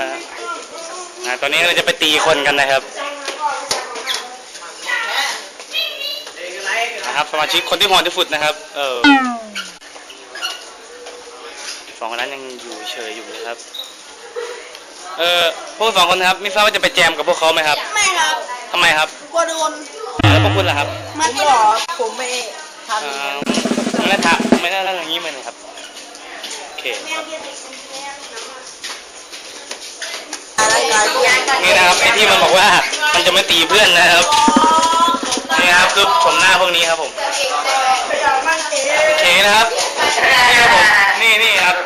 อ่าอ่าตอนนี้เราจะไปตีคนกันนะครับนะครับสมาชิกคนที่หอนที่สุดนะครับ เออสองคนนั้นยังอยู่เฉยอยู่นะครับ เออพวกสองคนนะครับไม่ทราบว่าจะไปแจมกับพวกเขาไหมครับไม่ครับทำไมครับกลัวโดนแล้วพวกคุณล่ะครับมันหรอผมไม่ทำอ่าไม่ได้ทำไม่ได้ทำอย่างนี้มันครับโอเคครับอะไรกั นนี่นะครับไอที่มันบอกว่ามันจะไม่ตีเพื่อนนะครับนี่นะครับคือผมหน้าพวกนี้ครับผมโอเคนะครับนี่ครับผมนี่นี่ครับ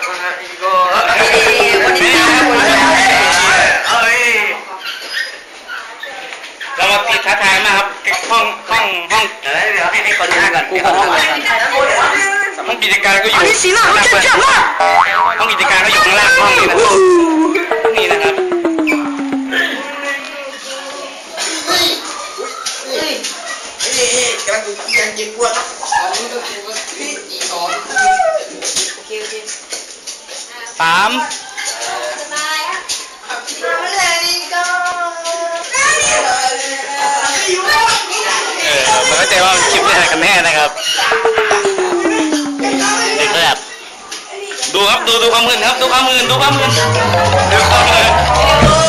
นี่เรามาตีท้าทายมากครับห้องห้องห้องเดี๋ยวให้ให้คนนี้ก่อนกูห้องห้องกิจการก็อยู่สีหน้าเขาเจ็บมากห้องกิจการก็อยู่ข้างล่างห้องนี้นะ ยังอยู่ยังยิงกวนตอนนี้ก็คือว่าพี่อีสองสามเออมันเข้าใจว่ามันคลิปอะไรกันแน่นะครับเด็กแบบดูครับดูดูความมืนครับดูความมืนดูความมืนดูความมืน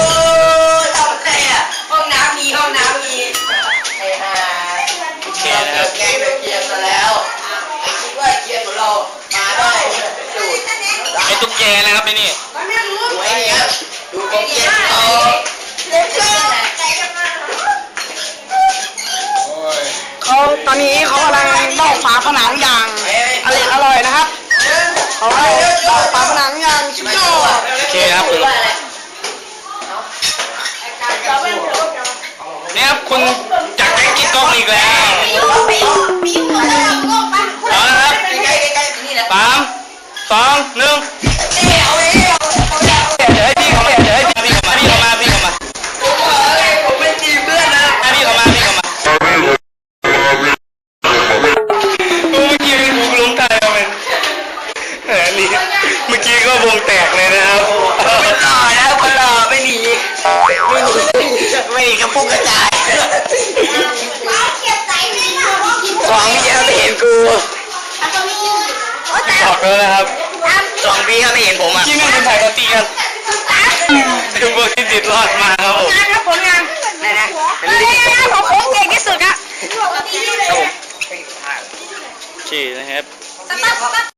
มาได้สูตรไอ้ตุ๊กแกนะครับไอ้นี่ดูไอ้เนี้ยดูของเกียร์เขาเขาตอนนี้เขากำลังลอกฝาผนังอย่างอร่อยอร่อยนะครับเขาลอกฝาผนังอย่างสุดยอดโอเคครับคุณเนี่ยครับคุณจากแก๊งกิ๊กก๊อกอีกแล้ว องหนึ่งเอาเองเดี๋ยวให้พี่เขามาเดี๋ยวให้พี่เขามาพี่เขามาพี่เขามาผมไม่จีเพื่อนนะให้พี่เขามาพี่เขามาโอ้เมื่อกี้กูล้มตายเอาเป็นนี่เมื่อกี้ก็วงแตกเลยนะครับไม่ต่อแล้วคนหล่อไม่ดีไม่ดีกระปุกกระจายสองปีเขาไม่เห็นกู ตอบแล้วนะครับ สองปีเขาไม่เห็นผมอะที่นั่งเป็นถ่ายปาร์ตี้กันดูพวกที่ติดรอดมาครับผมงานครับผลงานไหนนะผมผมเก่งที่สุดครับโอเคนะครับ